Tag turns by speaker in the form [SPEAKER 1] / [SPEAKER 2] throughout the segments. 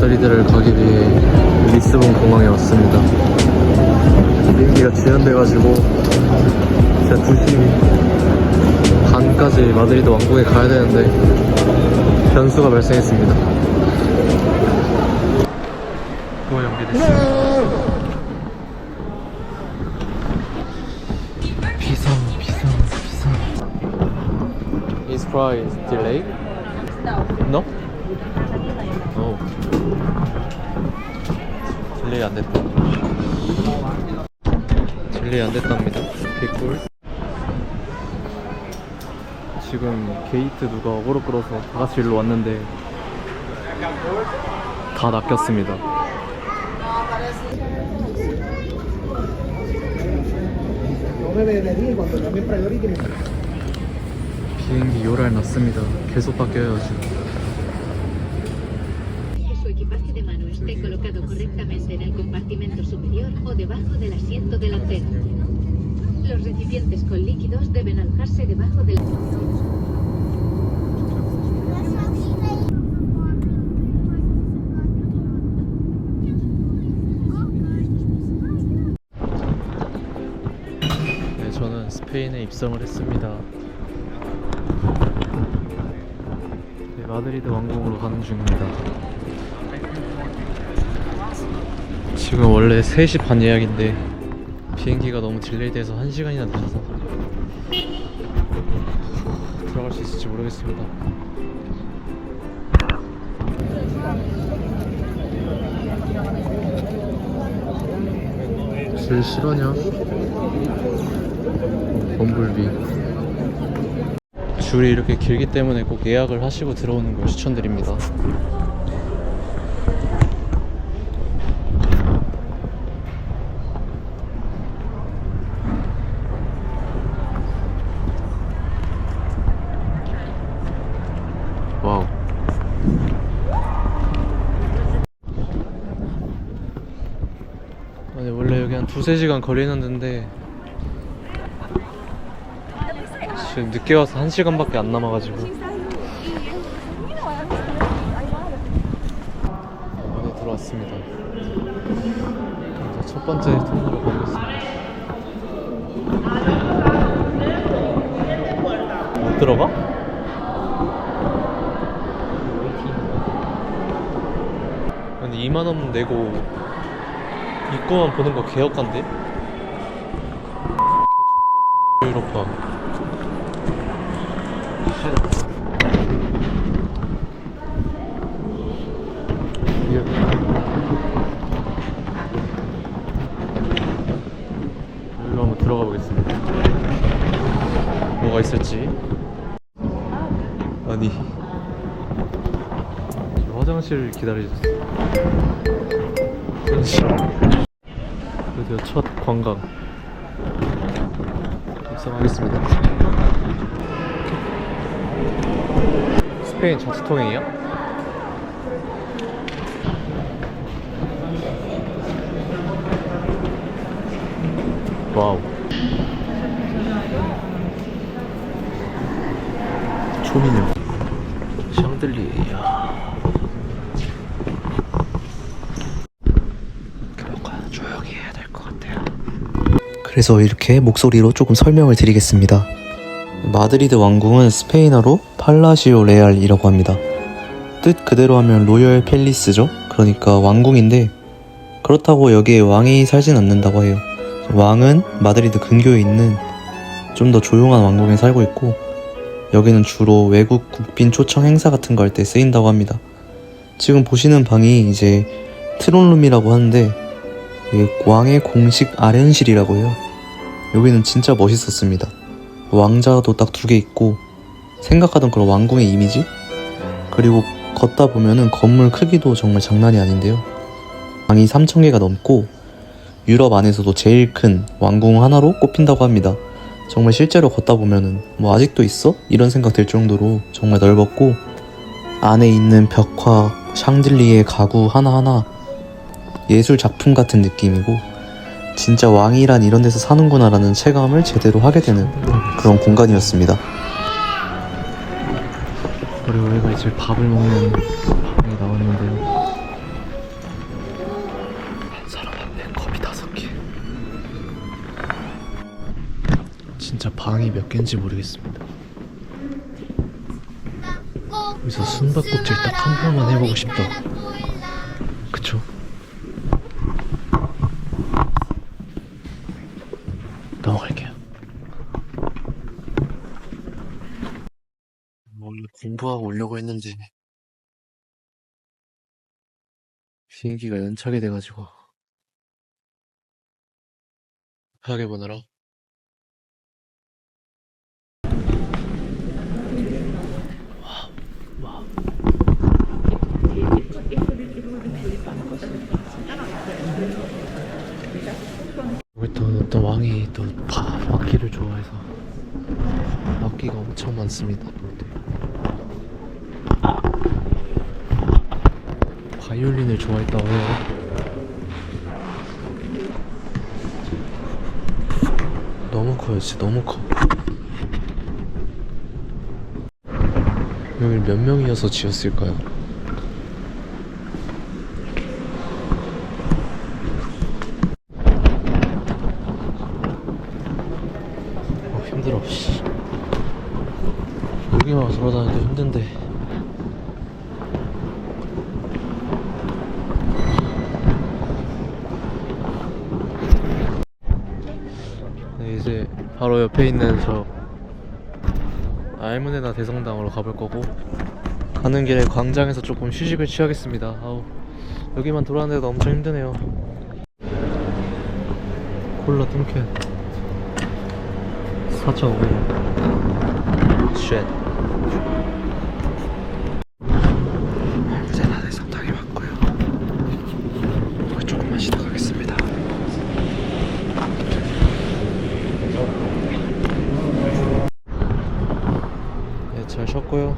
[SPEAKER 1] 마드리드를 가기 위해 리스본 공항에 왔습니다. 비행기가 지연돼가지고 제가 2시 반까지 마드리드 왕궁에 가야 되는데 변수가 발생했습니다. 또 연기됐어요. 비상, 비상, 비상. Is flight delayed? No. No? 딜레이 안 됐다. 딜레이 안 됐답니다. 개꿀. 지금 게이트 누가 어그로 끌어서 다 같이 일로 왔는데 다 낚였습니다. 비행기 요랄 났습니다. 계속 바뀌어요 지금.
[SPEAKER 2] correctamente en el compartimento superior o debajo del asiento delantero. Los recipientes con líquidos deben alojarse debajo del...
[SPEAKER 1] 네, 저는 스페인에 입성을 했습니다. 네, 마드리드 왕궁으로 가는 중입니다. 지금 원래 3시 반 예약인데 비행기가 너무 딜레이 돼서 1시간이나 늦어서 들어갈 수 있을지 모르겠습니다. 제일 실화냐? 범블비 줄이 이렇게 길기 때문에 꼭 예약을 하시고 들어오는 걸 추천드립니다 와우 아니 원래 여기 한 두세 시간 걸리는데 지금 늦게 와서 한 시간밖에 안 남아가지고. 안에 들어왔습니다. 첫 번째 터미널로 가보겠습니다. 못 들어가? 아니 2만원 내고 입구만 보는 거 개혁한데? 유로파 여기로 한번 들어가 보겠습니다. 뭐가 있을지. 아니. 화장실 기다리셨어. 드디어 첫 관광. 입성하겠습니다. 스페인 자치통행이야? 와우. 초미녀. 샹들리에야. 뭔가 조용히 해야 될 것 같아요.
[SPEAKER 3] 그래서 이렇게 목소리로 조금 설명을 드리겠습니다. 마드리드 왕궁은 스페인어로 팔라시오 레알이라고 합니다. 뜻 그대로 하면 로열 팰리스죠. 그러니까 왕궁인데 그렇다고 여기에 왕이 살진 않는다고 해요. 왕은 마드리드 근교에 있는 좀 더 조용한 왕궁에 살고 있고 여기는 주로 외국 국빈 초청 행사 같은 거 할 때 쓰인다고 합니다. 지금 보시는 방이 이제 트론룸이라고 하는데 이게 왕의 공식 아련실이라고 해요. 여기는 진짜 멋있었습니다. 왕자도 딱 두 개 있고 생각하던 그런 왕궁의 이미지 그리고 걷다 보면은 건물 크기도 정말 장난이 아닌데요. 방이 3,000개가 넘고 유럽 안에서도 제일 큰 왕궁 하나로 꼽힌다고 합니다. 정말 실제로 걷다 보면은 뭐 아직도 있어? 이런 생각 들 정도로 정말 넓었고 안에 있는 벽화, 샹들리에 가구 하나하나 예술 작품 같은 느낌이고 진짜 왕이란 이런 데서 사는구나 라는 체감을 제대로 하게 되는 그런 공간이었습니다.
[SPEAKER 1] 그리고 여기가 이제 밥을 먹는 방에 나왔는데요. 한 사람 앞에 컵이 다섯 개. 진짜 방이 몇 개인지 모르겠습니다. 여기서 숨바꼭질 딱 한 번만 해보고 싶다. 공부하고 오려고 했는데 비행기가 연착이 돼가지고. 급하게 보느라. 여기 또 어떤 왕이 또 파, 악기를 좋아해서. 악기가 엄청 많습니다. 바이올린을 좋아했다고. 너무 커요, 진짜 너무 커. 여기 몇 명이어서 지었을까요? 어, 힘들어, 씨. 여기만 돌아다니도 힘든데. 네, 이제 옆에 있는 저 알문에나 대성당으로 가볼 거고 가는 길에 광장에서 조금 휴식을 취하겠습니다. 아우 여기만 돌아다니도 엄청 힘드네요. 콜라 뚱캔 4,500원. 쉣. 알문에나 대성당에 왔고요. 이거 조금만 쉬다 가겠습니다. 네, 잘 쉬었고요.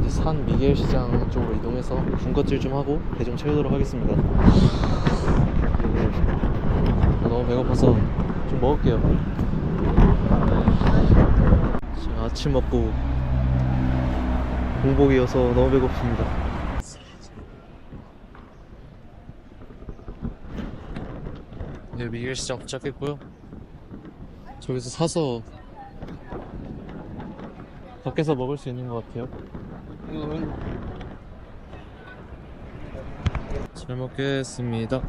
[SPEAKER 1] 이제 산 미겔 시장 쪽으로 이동해서 군것질 좀 하고 배 좀 채우도록 하겠습니다. 아, 너무 배고파서 좀 먹을게요. 지금 아침 먹고 공복이어서 너무 배고픕니다. 네, 미겔 시장 도착했고요. 저기서 사서 밖에서 먹을 수 있는 것 같아요. 잘 먹겠습니다.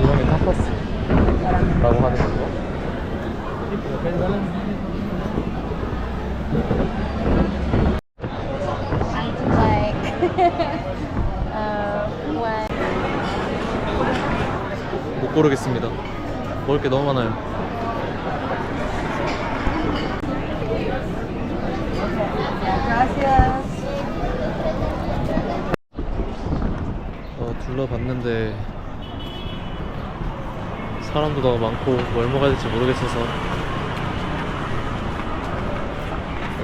[SPEAKER 1] 이름이 타파스라고 하는 거죠?
[SPEAKER 4] like uh, when
[SPEAKER 1] 못 고르겠습니다. 먹을 게 너무 많아요. 어, 둘러봤는데 사람도 너무 많고 뭘 먹어야 될지 모르겠어서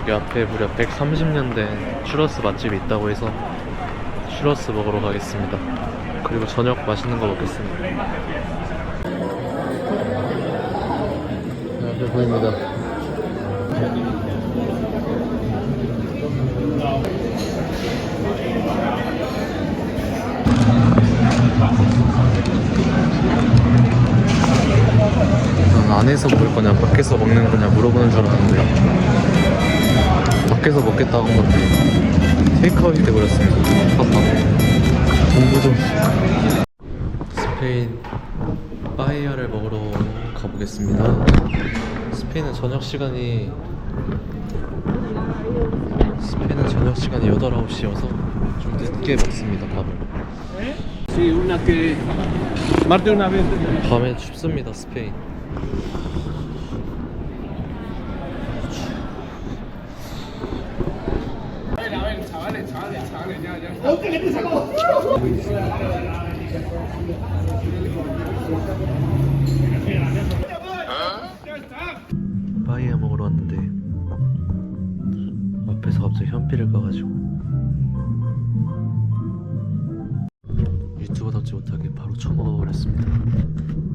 [SPEAKER 1] 여기 앞에 무려 130년 된 슈러스 맛집이 있다고 해서 슈러스 먹으러 가겠습니다. 그리고 저녁 맛있는 거 먹겠습니다. 네, 앞에 보입니다. 난 안에서 먹을 거냐 밖에서 먹는 거냐 물어보는 줄 알았는데 밖에서 먹겠다고 한 건데 테이크아웃이 돼버렸습니다. 아빠 공부 좀 스페인 빠에야를 먹으러 가보겠습니다. 스페인은 저녁 시간이 스페인은 저녁 시간이 8, 9시여서 좀 늦게 먹습니다 밥을. 밤에 춥습니다 스페인. 빠이야 먹으러 왔는데 앞에서 갑자기 현피를 까가지고 유튜버답지 못하게 바로 처먹어 버렸습니다.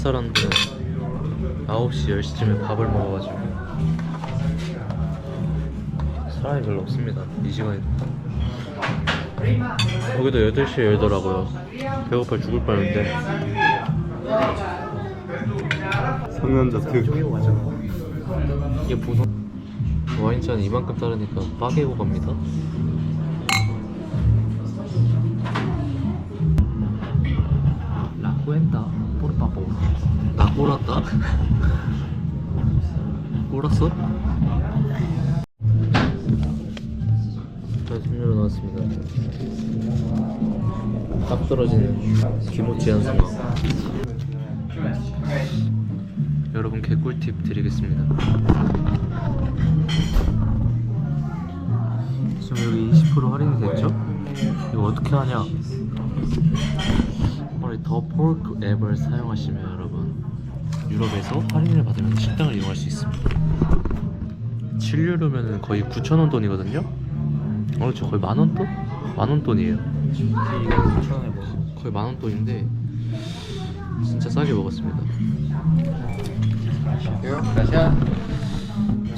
[SPEAKER 1] 사람들은 9시 10시쯤에 밥을 먹어가지고 사람이 별로 없습니다 이 시간에. 여기도 8시에 열더라고요. 배고파 죽을 뻔했는데.
[SPEAKER 5] 성년자 특.
[SPEAKER 1] 이게 보통 와인잔 이만큼 따르니까 빠개고 갑니다. 나 꼬랐어? 자, 음료로 나왔습니다. 딱 떨어지는 기모찌 한 상황. 여러분 개꿀팁 드리겠습니다. 지금 여기 20% 할인이 됐죠? 이거 어떻게 하냐? 바로 더 포크 앱을 사용하시면 여러분 유럽에서 할인을 받으면 식당을 이용할 수 있습니다 7유로면 거의 9,000원 돈이거든요? 어, 그렇죠 거의 만원 돈? 만원 돈이에요 거의 만원 돈인데 진짜 싸게 먹었습니다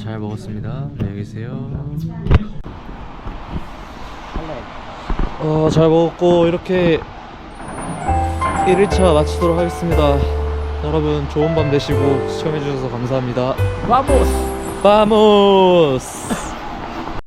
[SPEAKER 1] 잘 먹었습니다. 안녕히 계세요. 어, 잘 먹었고 이렇게 1일차 마치도록 하겠습니다. 여러분 좋은 밤 되시고 시청해 주셔서 감사합니다. 바모스. 바모스.